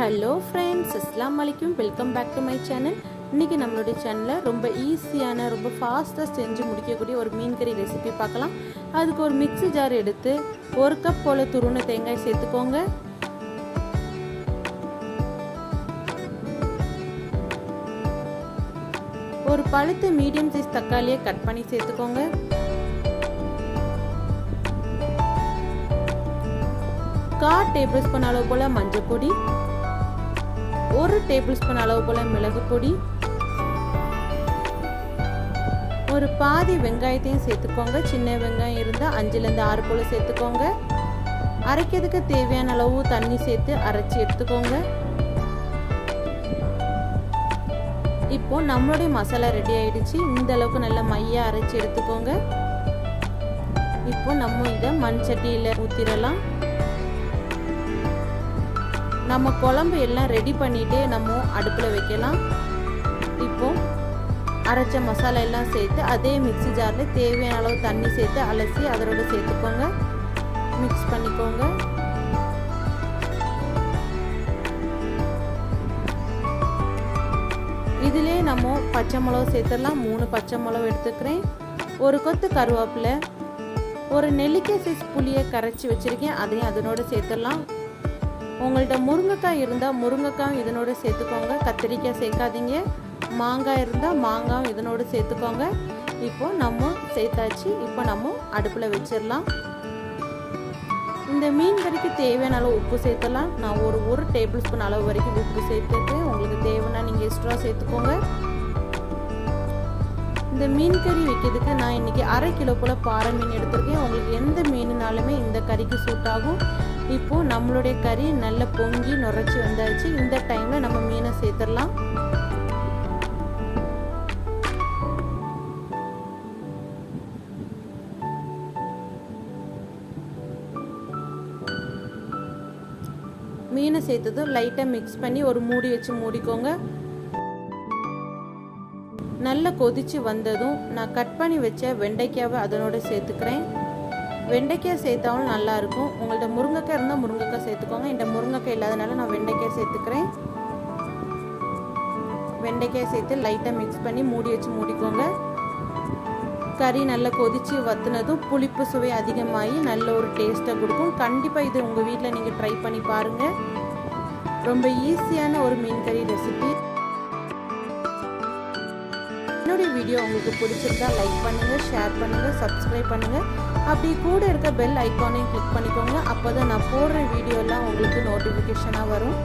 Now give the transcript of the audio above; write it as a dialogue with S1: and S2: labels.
S1: Hello friends அஸ்லாம் வலைக்கும் welcome back to my channel இன்றைக்கி நம்மளுடைய சேனலில் ரொம்ப ஈஸியான ரொம்ப ஃபாஸ்ட்டாக செஞ்சு முடிக்கக்கூடிய ஒரு மீன் கறி ரெசிபி பார்க்கலாம். அதுக்கு ஒரு மிக்ஸி ஜார் எடுத்து ஒரு கப் போல் துருண தேங்காய் சேர்த்துக்கோங்க. ஒரு பழுத்த மீடியம் சைஸ் தக்காளியை கட் பண்ணி சேர்த்துக்கோங்க. கால் டேபிள் ஸ்பூன் அளவு போல் மஞ்சள் பொடி. ஒரு டேபிள் ஸ்பூன் அளவு போல் மிளகு பொடி. ஒரு பாதி வெங்காயத்தையும் சேர்த்துக்கோங்க. சின்ன வெங்காயம் இருந்தால் அஞ்சுலேருந்து ஆறு போல் சேர்த்துக்கோங்க. அரைக்கிறதுக்கு தேவையான அளவு தண்ணி சேர்த்து அரைச்சி எடுத்துக்கோங்க. இப்போ நம்மளுடைய மசாலா ரெடி ஆயிடுச்சு. இந்த அளவுக்கு நல்லா மையாக அரைச்சி எடுத்துக்கோங்க. இப்போ நம்ம இதை மண் சட்டியில் ஊற்றிடலாம் நம்ம குழம்பு எல்லாம் ரெடி பண்ணிட்டு நம்ம அடுப்பில் வைக்கலாம். இப்போ அரைச்ச மசாலா எல்லாம் சேர்த்து அதே மிக்சி ஜாரில் தேவையான அளவு தண்ணி சேர்த்து அலசி அதோட சேர்த்துக்கோங்க. மிக்ஸ் பண்ணிக்கோங்க. இதிலே நம்ம பச்சை மிளகு சேர்த்துடலாம். மூணு பச்சை மிளகு எடுத்துக்கிறேன். ஒரு கொத்து கருவேப்பிலை ஒரு நெல்லிக்காய் சைஸ் புளியை கரைச்சி வச்சுருக்கேன். அதையும் அதனோடு சேர்த்துடலாம். உங்கள்கிட்ட முருங்கைக்காய் இருந்தால் முருங்கைக்காயும் இதனோடு சேர்த்துக்கோங்க. கத்திரிக்காய் சேர்க்காதீங்க. மாங்காய் இருந்தால் மாங்காயும் இதனோடு சேர்த்துக்கோங்க. இப்போ நம்ம சேர்த்தாச்சு. இப்போ நம்ம அடுப்பில் வச்சிடலாம். இந்த மீன் கறிக்கு தேவையான அளவு உப்பு சேர்த்துலாம் நான் ஒரு ஒரு டேபிள் ஸ்பூன் அளவு வரைக்கும் உப்பு சேர்த்துருக்கேன் உங்களுக்கு தேவைன்னா நீங்கள் எக்ஸ்ட்ரா சேர்த்துக்கோங்க. இந்த மீன் கறி வைக்கிறதுக்கு நான் இன்றைக்கி அரை கிலோ போல் பாறை மீன் எடுத்திருக்கேன். உங்களுக்கு எந்த மீனுனாலுமே இந்த கறிக்கு சூட் ஆகும். இப்போது நம்மளுடைய கறி நல்ல பொங்கி நுரைச்சி வந்தாச்சு. இந்த டைமில் நம்ம மீனை சேர்த்துடலாம். மீனை சேர்த்ததும் லைட்டாக மிக்ஸ் பண்ணி ஒரு மூடி வச்சு மூடிக்கோங்க. நல்லா கொதிச்சு வந்ததும் நான் கட் பண்ணி வச்ச வெண்டைக்காவை அதனோட சேர்த்துக்கிறேன். வெண்டைக்காய் சேர்த்தாலும் நல்லாயிருக்கும். உங்கள்ட்ட முருங்கைக்காய் இருந்தால் முருங்கைக்காய் சேர்த்துக்கோங்க. என்கிட்ட முருங்கைக்காய் இல்லாதனால நான் வெண்டைக்காய் சேர்த்துக்கிறேன். வெண்டைக்காய் சேர்த்து லைட்டாக மிக்ஸ் பண்ணி மூடி வச்சு மூடிக்கோங்க. கறி நல்லா கொதித்து வத்துனதும் புளிப்பு சுவை அதிகமாகி நல்ல ஒரு டேஸ்ட்டை கொடுக்கும். கண்டிப்பாக இது உங்கள் வீட்டில் நீங்கள் ட்ரை பண்ணி பாருங்கள் ரொம்ப ஈஸியான ஒரு மீன் கறி ரெசிபி என்னுடைய வீடியோ உங்களுக்கு பிடிச்சிருந்தா லைக் பண்ணுங்கள் ஷேர் பண்ணுங்கள் சப்ஸ்கிரைப் பண்ணுங்கள் அப்படி கூட இருக்க பெல் ஐக்கானையும் கிளிக் பண்ணிக்கோங்க. அப்போ தான் நான் போடுற வீடியோலாம் உங்களுக்கு நோட்டிஃபிகேஷனாக வரும்.